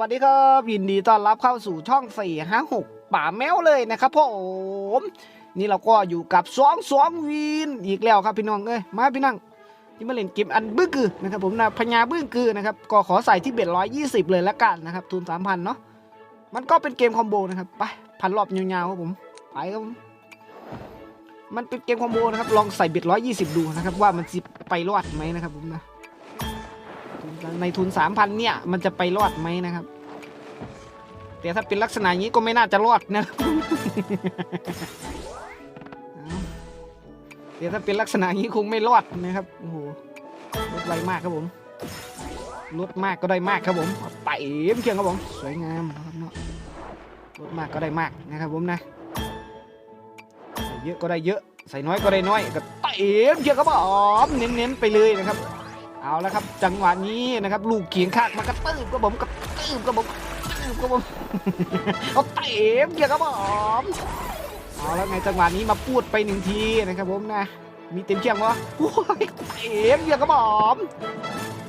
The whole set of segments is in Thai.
วัสดีครับยินดีต้อนรับเข้าสู่ช่อง 4 5 6 ป่าแมวเลยนะครับผมนี่เราก็อยู่กับสองสองวีนอีกแล้วครับพี่น้องเอ้ยมาพี่น้องที่มาเล่นเกมอันบึ้งกือนะครับผมนะพญาบึ้งกือนะครับก็ขอใส่ที่เบ็ดร้อยยี่สิบเลยละกันนะครับทุนสามพันเนาะมันก็เป็นเกมคอมโบนะครับไปพันรอบยาวๆครับผมไปครับมันเป็นเกมคอมโบนะครับลองใส่เบ็ดร้อยยี่สิบดูนะครับว่ามันจะไปรอดไหมนะครับผมนะในทุนสามพันเนี่ย มันจะไปรอดไหมนะครับ แต่ถ้าเป็นลักษณะอย่างนี้ก็ไม่น่าจะรอดนะเอาแต่ถ้าเป็นลักษณะอย่างนี้คงไม่รอดนะครับโอ้โหรถไวมากครับผมรถมากก็ได้มากครับผมไปเอ็มเคียงครับผมสวยงามครับเนาะรถมากก็ได้มากนะครับผมนะใส่เยอะก็ได้เยอะใส่น้อยก็ได้น้อยก็เต็มเคียงครับผมเน้นๆไปเลยนะครับ เอาแล้วครับจังหวะนี้นะครับ ลูกเขียงข้างมันก็ตื้มก็ผมก็ตื้มก็ผม ก็ผมเอาเต็มเกียร์ครับผมเอาแล้วไงจังหวะนี้มาพูดไปหนึ่งทีนะครับผมนะ มีเต็มเชียงวะโอ้ยเต็มเกียร์ครับผม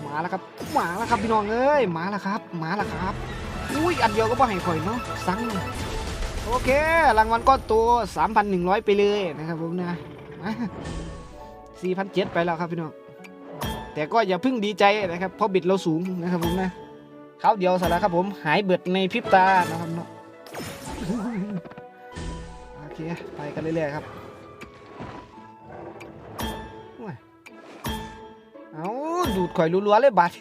มาแล้วครับมาแล้วครับพี่น้องเอ้ยมาแล้วครับ มาแล้วครับอุ้ยอันเดียวก็บ่ให้ข่อยเนาะสั่งโอเครางวัลก้อนโตัว3,100 ไปเลยนะครับผมนะ4,700ไปแล้วครับพี่น้องแต่ก็อย่าเพึ่งดีใจนะครับเพราะบิดเราสูงนะครับผมนะ เขาเดียวเสร็จแล้วครับผมหายเบิดในพริบตานะครับเนาะโอเคไปกันเรื่อยๆครับอ้ยเอาดูดข่อยรัวๆเลยบาด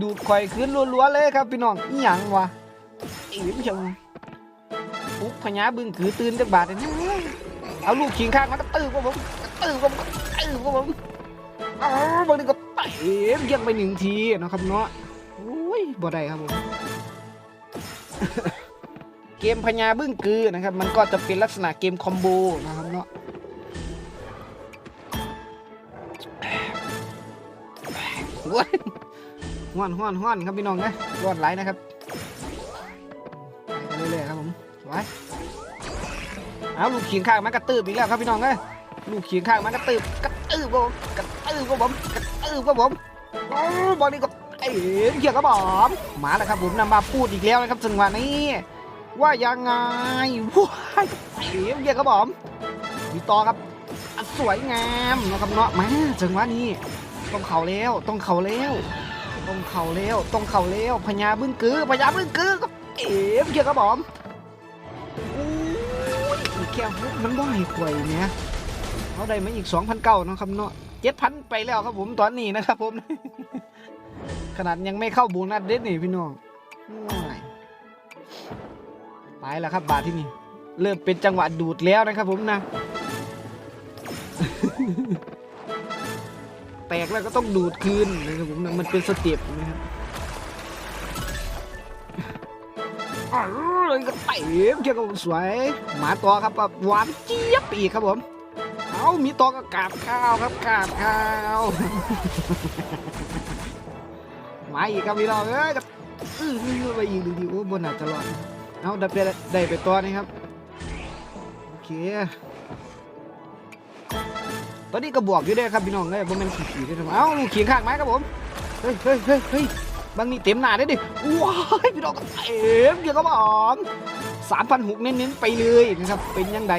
ดูดข่อยขึ้นรัวๆเลยครับพี่น้องอีหยังวะอีมจังปุ๊บพญาบึ้งขือตื่นจากบาดเนี่ยเอาลูกขิงข้างมันก็ตื้อก็ผมตื้อก็ผมตื้อก็ผมอ๋อบางทีก็เตะเยี่ยงไปหนึ่งทีนะครับเนาะ ยบ่ได้ครับผมเกมพญาบึ้งกือนะครับ มันก็จะเป็นลักษณะเกมคอมโบนะครับเนาะโอ้ยห้อนห้อนห้อนครับพี่น้องนะรอดไหลนะครับเรื่อยๆครับผมไว้เอาลูกเขียงข้างมันกระตืบอีกแล้วครับพี่น้องเอ้ยลูกเขียงข้างมันกระตืบกระตืบครับผมกระตืบครับผมกระตืบครับผมโอ้บอลนี่ก็ เอ๋เขียงครับผมมาแล้วครับผมนำมาพูดอีกแล้วนะครับจังหวะนี้ ว่ายังไงว้ายเอ๋เขียงครับผมมีต่อครับสวยงามนะครับเนาะมาจังหวะนี้ต้องเข่าแล้วต้องเข่าแล้วต้องเข่าแล้วต้องเข่าแล้วพญาบึ้งกือพญาบึ้งกือก็เอ๋เขียงครับผมโอ้ยแค่ฮุบมันบ่ให้ข่อยเนี่ยเขาได้มาอีกสองพันเก้านะครับเนาะเจ็ดพันไปแล้วครับผมตอนนี้นะครับผม ขนาดยังไม่เข้าโบูนัสเด็ดนี่พี่น้องโอ้ยไปแล้วครับบาทที่นี่ เริ่มเป็นจังหวะดูดแล้วนะครับผมนะ แตกแล้วก็ต้องดูดคืนนะครับผมนะมันเป็นสเต็ปนะครับอ้าวเลยก็เตะเกี่ยวกับสวยหมาตัวครับแบบหวานเจี๊ยบอีกครับผม เอามีตอกบกาบข้าวครับกาบข้าว มาอีกครับพี่น้องเอ้ยกับอื้อไปอีกดูดิโอ้บนอาจจะรอดเอาดับได้ได้ไปตัวนี้ครับโอเคตอนนี้ก็บวกอยู่ด้วยครับพี่น้องเอ้ยผมเป็นขี่ๆด้วยนะเอ้าลูกเขียงข้างไหมครับผมเฮ้ยเฮ้ยเฮ้ยเฮ้ยบางนี่เต็มหน้าได้ดิว้ายพี่น้องก็เต็มเยอะครับผมสามพันหกเน้นๆไปเลยนะครับเป็นยังไง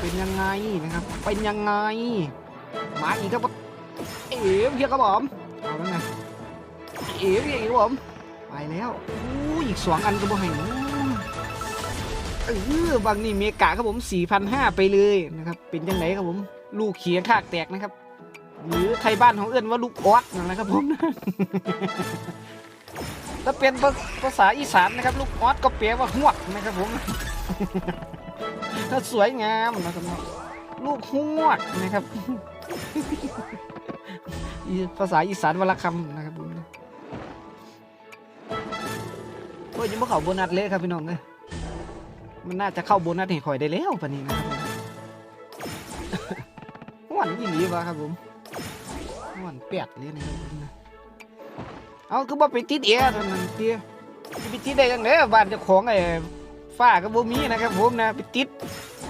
เป็นยังไงนะครับเป็นยังไงมาอีกครับเอ๋เพียครับผมเอาแล้วไง เอ๋พี่ครับผมไปแล้วอู้อีกสองอันก็บ่ให้เออบางนี่เมกาครับผม4,500ไปเลยนะครับ เป็นยังไงครับผม ลูกเขียงคากแตกนะครับ หรือไทยบ้านของเอื้อนว่าลูกออสนะครับผมถ้าเป็นภาษาอีสานนะครับ ลูกออสก็แปลว่าหวกนะครับผม ถ้าสวยงามนะครับลูกหวกนะครับ ภาษาอีสานวรรณคำนะครับ อ้ยยังไม่เข้าโบนัสเลยครับพี่น้องเลยมันน่าจะเข้าโบนัสให้ข่อยได้แล้วปะนี้นะครับหวานยี่หลีวะครับผมหวานแปดเลยนะครับเอาคือว่าไปติดเอร์เท่านั้นเตี้ยไปติดได้ยังไงบ้านเจ้าของไอ้ฝ้าก็บ่มีนะครับผมนะไปติด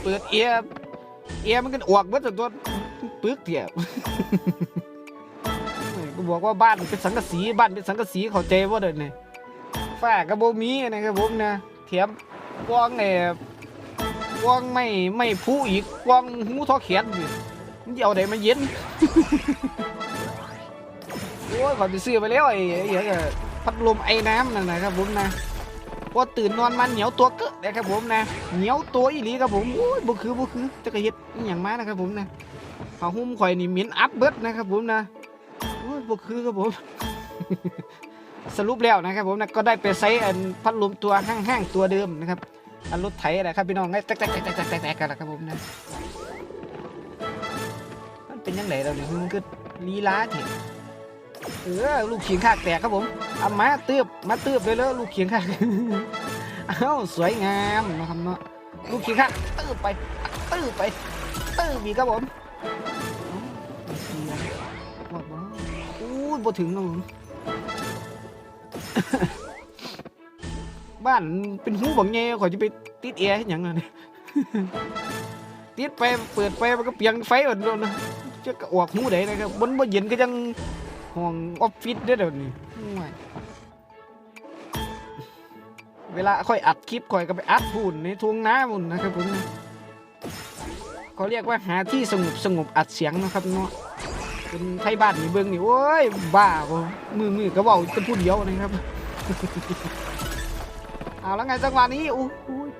เปิดเอียร์เอียร์มันก็ออกเบิดตัวปึกเถี่ยก็บอกว่าบ้านเป็นสังกะสีบ้านเป็นสังกะสีเข้าใจว่าเดินเนี่ย ฟ้ากับโบมีนะครับผมนะเทียมกวางเนี่ยกวางไม่ไม่ผู้อีกกวางหูทอแขนดิมันเอาไหนมาเย็นโอ้ยก่อนไปซื้อไปแล้วไอ้เหี้ยก็พัดลมไอ้น้ำนั่นนะครับผมนะพอตื่นนอนมาเหนียวตัวเกอะนะครับผมนะเหนียวตัวอีหลีครับผมโอ้ยบ่คือบ่คือจะกระเฮ็ดอย่างมานะครับผมนะผ้าห่มข่อยนี่เหม็นอับเบิดนะครับผมนะโอ้ยบ่คือครับผม สรุปแล้วนะครับผมนะก็ได้ไปใช้อันพัดลมตัวห้างๆตัวเดิมนะครับอันรถไถนะไรครับพี่น้องแตกๆๆๆๆๆกันนะครับผมนะมันเป็นยังไงเราเนี่ยมันก็ลีลาเถอะเออลูกเขียงข้างแตกครับผมเอามาเตือบมาเตือบเลยแล้วลูกเขียงข้างเอ้าสวยงามนะครับเนาะลูกเขียงข้างตืบไปตืบไปตืบอีกครับผมเอ้าเสียบอกว่าอู้ยบ่ถึงครับผม บ้านเป็นหูบังเงยขอยจะไปติดแอร์ให้หยังไงเนี่ยติดไปเปิดไปมันก็เปียงไฟอ่อนโดนนะจะออกหูได้นะครับบนบ่เย็นก็ยังห้องออฟฟิศเด้อเดี๋ยวนี้เวลาค่อยอัดคลิปค่อยก็ไปอัดพูนในทุ่งนาพุ่นนะครับผมเขาเรียกว่าหาที่สงบสงบอัดเสียงนะครับเนาะ เป็นไทยบ้านนี่เบิ่งนี่โอ้ยบ้าบ่มือมือก็เว้าเป็นผู้เดียวนะครับเอาแล้วไงจังหวะนี้อู้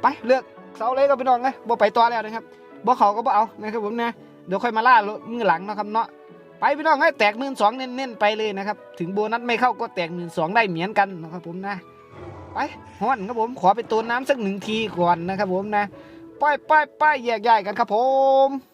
ไปเลือกเสาเลยก็ไปนอนไงบ่ไปต่อแล้วนะครับบ่เขาก็บ่เอานะครับผมนะเดี๋ยวค่อยมาล่ามือหลังนะครับเนาะไปพี่น้องให้แตกหมื่นสองเน้นๆไปเลยนะครับถึงโบนัสไม่เข้าก็แตกหมื่นสองได้เหมือนกันนะครับผมนะไปฮ้อนครับผมขอไปตูนน้ำสักหนึ่งทีก่อนนะครับผมนะไปไปไปแยกย้ายกันครับผม